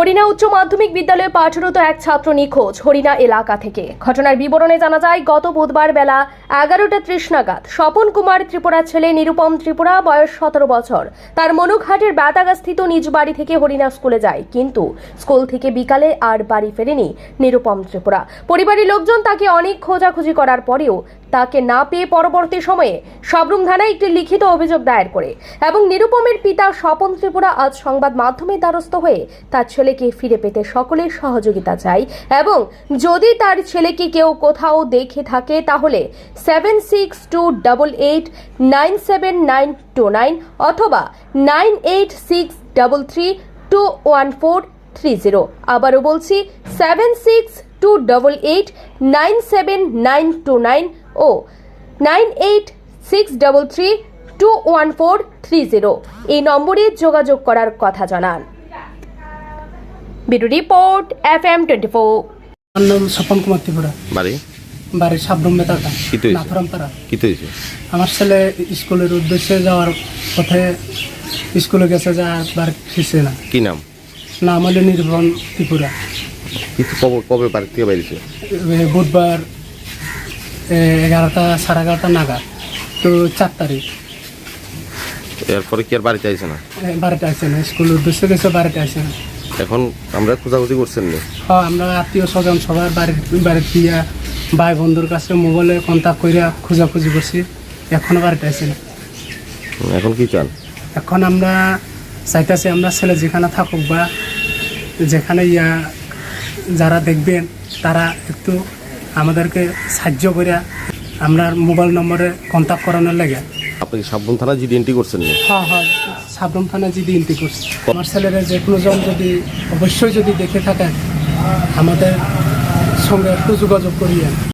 হরিণা উচ্চ মাধ্যমিক বিদ্যালয়ে পাঠরত এক ছাত্র নিখোঁজ হরিণা এলাকা থেকে। ঘটনার বিবরণে জানা যায়, গত বুধবার বেলা এগারোটা ত্রিশ নাগাদ স্বপন কুমার ত্রিপুরার ছেলে নিরুপম ত্রিপুরা, বয়স সতেরো বছর। তার মনুঘাটের বেতাগাস্থিত নিজ বাড়ি থেকে হরিণা স্কুলে যায়। কিন্তু স্কুল থেকে বিকালে আর বাড়ি ফেরেনি নিরুপম ত্রিপুরা। পরিবারের লোকজন তাকে অনেক খোঁজাখুঁজি করার পরেও তাকে না পেয়ে পরবর্তী সময়ে সবরুম থানায় একটি লিখিত অভিযোগ দায়ের করে এবং নিরুপমের পিতা স্বপন ত্রিপুরা আজ সংবাদ মাধ্যমে দ্বারস্থ হয়ে তার ছেলেকে ফিরে পেতে সকলের সহযোগিতা চাই এবং যদি তার ছেলেকে কেউ কোথাও দেখে থাকে তাহলে seven six two double eight nine seven nine two nine অথবা nine eight six double three two one four three zero আবারও বলছি seven six two double eight nine seven nine two nine ও nine eight six double three two one four three zero এই নম্বরে যোগাযোগ করার কথা জানান। বিডু report F M twenty four. আমার নাম স্বপন কুমার ত্রিপুরা। বাড়ি? বাড়ির সাবরুম মেতাটা? নাথরামপাড়া কি হয়েছে? আমার ছেলে স্কুলের উদ্দেশ্যে যাওয়ার পথে স্কুলে গেছে যা বার ফিরছে না। কি নাম? নাম হলো নির্ভন ত্রিপুরা। কিন্তু কবে কবে বাড়ি থেকে বাইরেছে বুধবার এগারোটা সাড়ে এগারোটা নাগাদ তো চার তারিখ। এরপরে কি আর বাড়িতে আইছে না? বাড়িতে আসে না স্কুলের উদ্দেশ্যে গেছে বাড়িতে আসে না। এখন আমরা খোঁজাখুঁজি করছেন নি? হ্যাঁ আমরা আত্মীয় স্বজন সবার বাড়ির বাড়ির দিয়া ভাই বন্ধুর কাছে মোবাইলে কন্ট্যাক্ট করে খোঁজাখুঁজি করছি এখনও বাড়িতে আসে না। এখন কি চান? এখন আমরা চাইতেছি আমরা ছেলে যেখানে থাকুক বা যেখানে ইয়া যারা দেখবেন তারা একটু আমাদেরকে সাহায্য করে আপনার মোবাইল নম্বরে কন্ট্যাক্ট করানোর লাগে। আপনি সাবরুম থানা জিডি এন্ট্রি করছেন হ্যাঁ হ্যাঁ সাবরুম থানা যদি এন্ট্রি করছি। আমার ছেলেরা যে কোনো জন যদি অবশ্যই যদি দেখে থাকেন আমাদের সঙ্গে একটু যোগাযোগ করিয়েন।